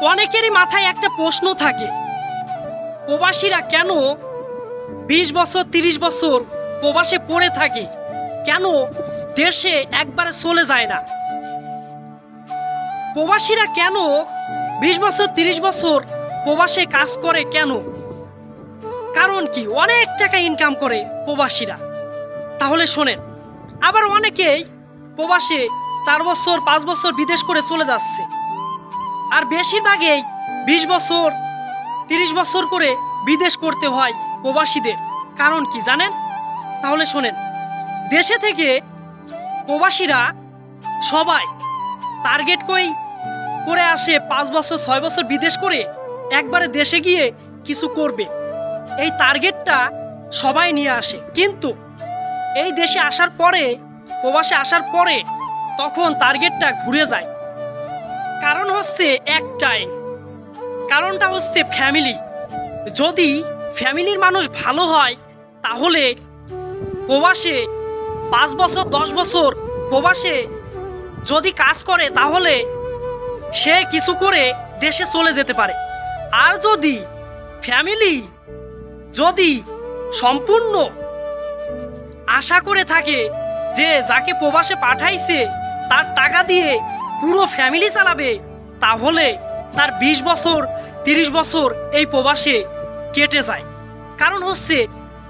অনেকেরই মাথায় একটা প্রশ্ন থাকে। প্রবাসীরা কেন বিশ বছর, তিরিশ বছর প্রবাসে পড়ে থাকে? কেন দেশে একবারে চলে যায় না? প্রবাসীরা কেন বিশ বছর, তিরিশ বছর প্রবাসে কাজ করে কেন? কারণ কি? অনেক টাকা ইনকাম করে প্রবাসীরা। তাহলে শোনেন, আবার অনেকেই প্রবাসে চার বছর, পাঁচ বছর বিদেশ করে চলে যাচ্ছে। আর বেশিরভাগই বিশ বছর, তিরিশ বছর করে বিদেশ করতে হয় প্রবাসীদের। কারণ কি জানেন? তাহলে শোনেন, দেশে থেকে প্রবাসীরা সবাই টার্গেট করেই করে আসে পাঁচ বছর, ছয় বছর বিদেশ করে একবারে দেশে গিয়ে কিছু করবে। এই টার্গেটটা সবাই নিয়ে আসে। কিন্তু এই দেশে আসার পরে, প্রবাসে আসার পরে তখন টার্গেটটা ঘুরে যায়। কারণ হচ্ছে একটাই। কারণটা হচ্ছে ফ্যামিলি যদি ফ্যামিলির মানুষ ভালো হয়, তাহলে প্রবাসে পাঁচ বছর, দশ বছর প্রবাসে যদি কাজ করে, তাহলে সে কিছু করে দেশে চলে যেতে পারে। আর যদি ফ্যামিলি যদি সম্পূর্ণ আশা করে থাকে যে, যাকে প্রবাসে পাঠাইছে, তার টাকা দিয়ে পুরো ফ্যামিলি চালাবে। তাহলে তার বিশ বছর, তিরিশ বছর এই প্রবাসে কেটে যায়। কারণ হচ্ছে,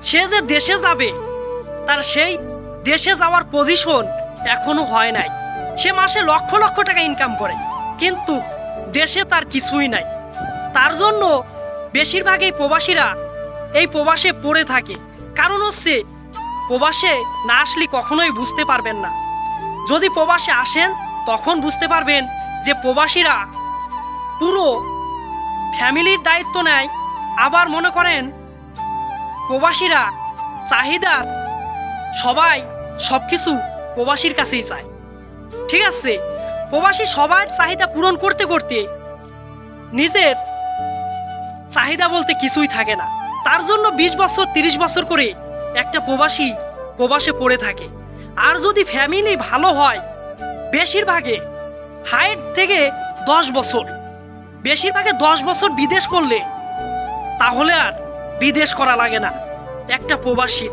সে যে দেশে যাবে, তার সেই দেশে যাওয়ার পজিশন এখনও হয় নাই। সে মাসে লক্ষ লক্ষ টাকা ইনকাম করে, কিন্তু দেশে তার কিছুই নাই। তার জন্য বেশিরভাগই প্রবাসীরা এই প্রবাসে পড়ে থাকে। কারণ হচ্ছে, প্রবাসে না আসলে কখনোই বুঝতে পারবেন না। যদি প্রবাসে আসেন তখন বুঝতে পারবেন যে প্রবাসীরা পুরো ফ্যামিলির দায়িত্ব নেয়। আবার মনে করেন, প্রবাসীরা চাহিদার সবাই সব কিছু প্রবাসীর কাছেই চায়। ঠিক আছে, প্রবাসী সবার চাহিদা পূরণ করতে করতে নিজের চাহিদা বলতে কিছুই থাকে না। তার জন্য বিশ বছর, তিরিশ বছর করে একটা প্রবাসী প্রবাসে পড়ে থাকে। আর যদি ফ্যামিলি ভালো হয় বেশিরভাগে হাইট থেকে দশ বছর। বেশিরভাগে দশ বছর বিদেশ করলে তাহলে আর বিদেশ করা লাগে না। একটা প্রবাসীর